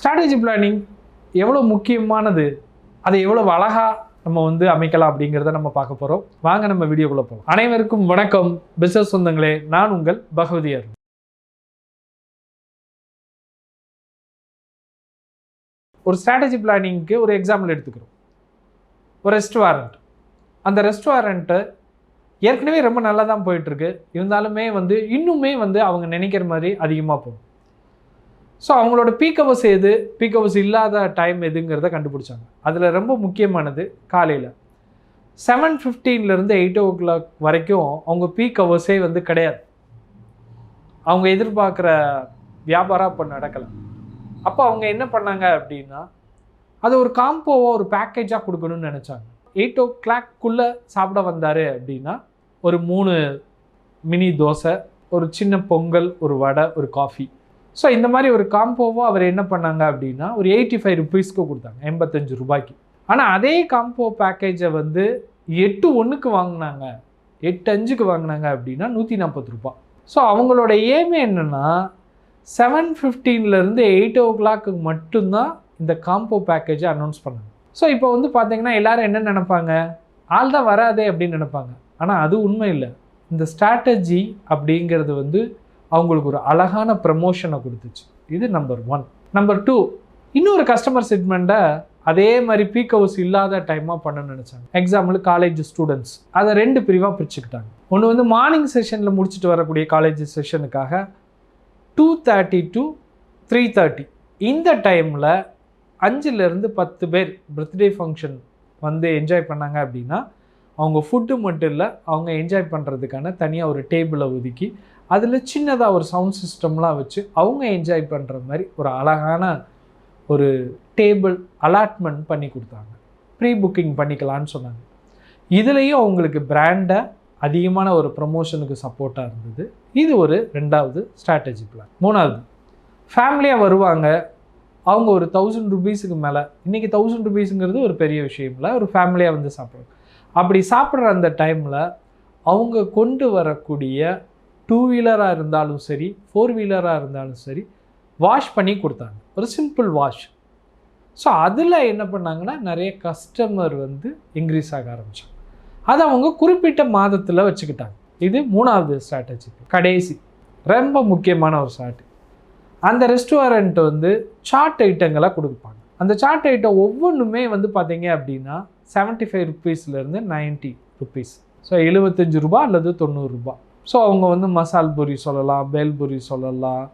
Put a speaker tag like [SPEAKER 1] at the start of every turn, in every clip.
[SPEAKER 1] Strategy planning எவ்வளோ முக்கியமானது? அதை எவ்வளோ அழகாக நம்ம வந்து அமைக்கலாம் அப்படிங்கிறத நம்ம பார்க்க போகிறோம் வாங்க நம்ம வீடியோக்குள்ளே போகலாம் அனைவருக்கும் வணக்கம். பிஸ்னஸ் சொந்தங்களே நான் உங்கள் பகவதியர் ஒரு ஸ்ட்ராட்டஜி பிளானிங்க்கு ஒரு எக்ஸாம்பிள் எடுத்துக்கிறோம். ஒரு ரெஸ்டாரண்ட் அந்த ரெஸ்டாரண்ட்டு ஏற்கனவே ரொம்ப நல்லா தான் போயிட்டுருக்கு இருந்தாலுமே வந்து இன்னுமே வந்து அவங்க நினைக்கிற மாதிரி அதிகமாக போகும். ஸோ அவங்களோட பீக் ஹவர்ஸ் எது? பீக் ஹவர்ஸ் இல்லாத டைம் எதுங்கிறத கண்டுபிடிச்சாங்க. அதில் ரொம்ப முக்கியமானது காலையில். செவன் ஃபிஃப்டீன்லேருந்து எயிட் ஓ கிளாக் வரைக்கும் அவங்க பீக் ஹவர்ஸே வந்து கிடையாது. அவங்க எதிர்பார்க்குற வியாபாரம் அப்போ நடக்கலை. அப்போ அவங்க என்ன பண்ணாங்க அப்படின்னா அது ஒரு காம்போவாக ஒரு பேக்கேஜாக கொடுக்கணும்னு நினச்சாங்க. எயிட் ஓ கிளாக்குள்ளே சாப்பிட வந்தார் அப்படின்னா ஒரு மூணு மினி தோசை ஒரு சின்ன பொங்கல் ஒரு வடை ஒரு காஃபி ஸோ இந்த மாதிரி ஒரு காம்போவோ அவர் என்ன பண்ணாங்க அப்படின்னா ஒரு எயிட்டி ஃபைவ் ருபீஸ்க்கு கொடுத்தாங்க எண்பத்தஞ்சு ரூபாய்க்கு. ஆனால் அதே காம்போ பேக்கேஜை வந்து எட்டு ஒன்றுக்கு வாங்கினாங்க எட்டு அஞ்சுக்கு வாங்கினாங்க அப்படின்னா நூற்றி நாற்பது ரூபாய். ஸோ அவங்களோட ஏமே என்னென்னா செவன் ஃபிஃப்டீன்லேருந்து எயிட் ஓ கிளாக்கு மட்டும்தான் இந்த காம்போ பேக்கேஜை அனௌன்ஸ் பண்ணாங்க. ஸோ இப்போ வந்து பார்த்தீங்கன்னா எல்லோரும் என்ன நினைப்பாங்க? ஆள் தான் வராதே அப்படின்னு நினைப்பாங்க. ஆனால் அது உண்மை இல்லை. இந்த ஸ்ட்ராட்டஜி அப்படிங்கிறது வந்து அவங்களுக்கு ஒரு அழகான ப்ரமோஷனை கொடுத்துச்சு. இது நம்பர் ஒன் நம்பர் டூ இன்னொரு கஸ்டமர் செக்மெண்ட்டை அதே மாதிரி பீக் ஹவுஸ் இல்லாத டைமாக பண்ணணும்னு நினச்சாங்க. எக்ஸாம்பிள் காலேஜ் ஸ்டூடெண்ட்ஸ் அதை ரெண்டு பிரிவாக பிரிச்சுக்கிட்டாங்க. ஒன்று வந்து மார்னிங் செஷனில் முடிச்சுட்டு வரக்கூடிய college செஷனுக்காக two thirty to three thirty இந்த டைமில் அஞ்சுலேருந்து பத்து பேர் பர்த்டே ஃபங்க்ஷன் வந்து என்ஜாய் பண்ணாங்க அப்படின்னா அவங்க ஃபுட்டு மட்டும் இல்லை அவங்க என்ஜாய் பண்ணுறதுக்கான தனியாக ஒரு டேபிளை ஒதுக்கி அதில் சின்னதாக ஒரு சவுண்ட் சிஸ்டம்லாம் வச்சு அவங்க என்ஜாய் பண்ணுற மாதிரி ஒரு அழகான ஒரு டேபிள் அலாட்மெண்ட் பண்ணி கொடுத்தாங்க. ப்ரீ புக்கிங் பண்ணிக்கலான்னு சொன்னாங்க. இதுலேயும் அவங்களுக்கு பிராண்டை அதிகமான ஒரு ப்ரமோஷனுக்கு சப்போர்ட்டாக இருந்தது. இது ஒரு ரெண்டாவது ஸ்ட்ராட்டஜி பிளான் மூணாவது ஃபேமிலியாக வருவாங்க. அவங்க ஒரு தௌசண்ட் ருபீஸுக்கு மேலே இன்றைக்கி தௌசண்ட் ருபீஸுங்கிறது ஒரு பெரிய விஷயம் இல்லை. ஒரு ஃபேமிலியாக வந்து சாப்பிடுவாங்க. அப்படி சாப்பிட்ற அந்த டைமில் அவங்க கொண்டு வரக்கூடிய டூ வீலராக இருந்தாலும் சரி ஃபோர் வீலராக இருந்தாலும் சரி வாஷ் பண்ணி கொடுத்தாங்க. ஒரு சிம்பிள் வாஷ் ஸோ அதில் என்ன பண்ணாங்கன்னா நிறைய கஸ்டமர் வந்து இன்க்ரீஸ் ஆக ஆரம்பித்தாங்க அதை அவங்க குறிப்பிட்ட மாதத்தில் வச்சுக்கிட்டாங்க. இது மூணாவது ஸ்ட்ராட்டஜி கடைசி. ரொம்ப முக்கியமான ஒரு ஸ்ட்ராட்டஜி அந்த ரெஸ்டாரண்ட் வந்து சாட் ஐட்டங்களை கொடுப்பாங்க. அந்த சாட் ஐட்டம் ஒவ்வொன்றுமே வந்து பார்த்தீங்க அப்படின்னா செவன்ட்டி ஃபைவ் ருப்பீஸ்லேருந்து நைன்ட்டி ருப்பீஸ் ஸோ எழுபத்தஞ்சு ரூபா அல்லது தொண்ணூறுரூபா ஸோ அவங்க வந்து மசால் பொரி சொல்லலாம் பேல் பொரி சொல்லலாம்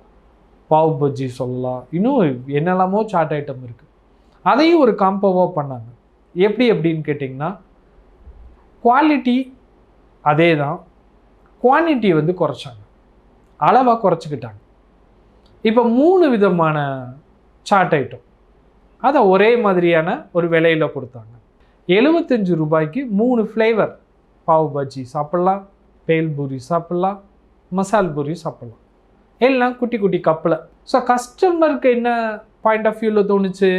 [SPEAKER 1] பாவ் பஜ்ஜி சொல்லலாம். இன்னும் என்னெல்லாமோ சாட் ஐட்டம் இருக்குது அதையும் ஒரு காம்போவாக பண்ணாங்க. எப்படி அப்படின்னு கேட்டிங்கன்னா குவாலிட்டி அதே தான் குவான்டிட்டி வந்து குறைச்சாங்க. அளவாக குறைச்சிக்கிட்டாங்க. இப்போ மூணு விதமான சாட் ஐட்டம் அதை ஒரே மாதிரியான ஒரு விலையில் கொடுத்தாங்க. எழுபத்தஞ்சு ரூபாய்க்கு மூணு ஃப்ளேவர் பாவ் பஜ்ஜி சாப்பிட்லாம் பேல் பூரி சாப்பிட்லாம் மசால் பூரி சாப்பிட்லாம். எல்லாம் குட்டி குட்டி கப்பில் ஸோ கஸ்டமருக்கு என்ன பாயிண்ட் ஆஃப் வியூவில் தோணுச்சு?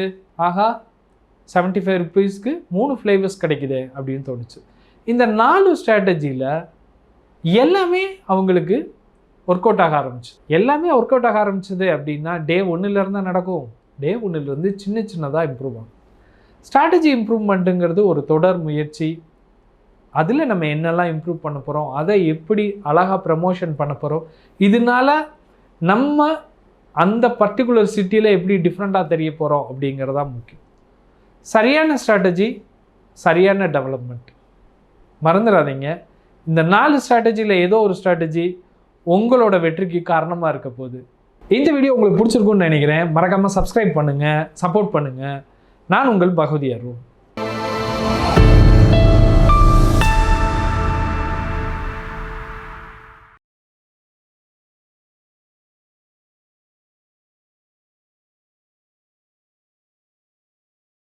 [SPEAKER 1] ஆஹா செவன்ட்டி ஃபைவ் ருபீஸ்க்கு மூணு ஃப்ளேவர்ஸ் கிடைக்குதே அப்படின்னு தோணுச்சு. இந்த நாலு ஸ்ட்ராட்டஜியில் எல்லாமே அவங்களுக்கு ஒர்க் அவுட் ஆக ஆரம்பிச்சு. எல்லாமே ஒர்க் அவுட் ஆக ஆரம்பிச்சது அப்படின்னா டே ஒன்றுலேருந்து தான் நடக்கும். டே ஒன்றுலேருந்து சின்ன சின்னதாக இம்ப்ரூவ் ஆகும். ஸ்ட்ராட்டஜி இம்ப்ரூவ்மெண்ட்டுங்கிறது ஒரு தொடர் முயற்சி. அதில் நம்ம என்னெல்லாம் இம்ப்ரூவ் பண்ண போகிறோம் அதை எப்படி அழகாக ப்ரமோஷன் பண்ண போகிறோம் இதனால நம்ம அந்த பர்டிகுலர் சிட்டியில் எப்படி டிஃப்ரெண்ட்டாக தெரிய போகிறோம் அப்படிங்கிறதா முக்கியம். சரியான ஸ்ட்ராட்டஜி சரியான டெவலப்மெண்ட் மறந்துடாதீங்க இந்த நாலு ஸ்ட்ராட்டஜியில் ஏதோ ஒரு ஸ்ட்ராட்டஜி உங்களோட வெற்றிக்கு காரணமாக இருக்க போகுது. இந்த வீடியோ உங்களுக்கு பிடிச்சிருக்குன்னு நினைக்கிறேன். மறக்காமல் சப்ஸ்கிரைப் பண்ணுங்கள் சப்போர்ட் பண்ணுங்கள் நான் உங்கள் பகவதி அருள்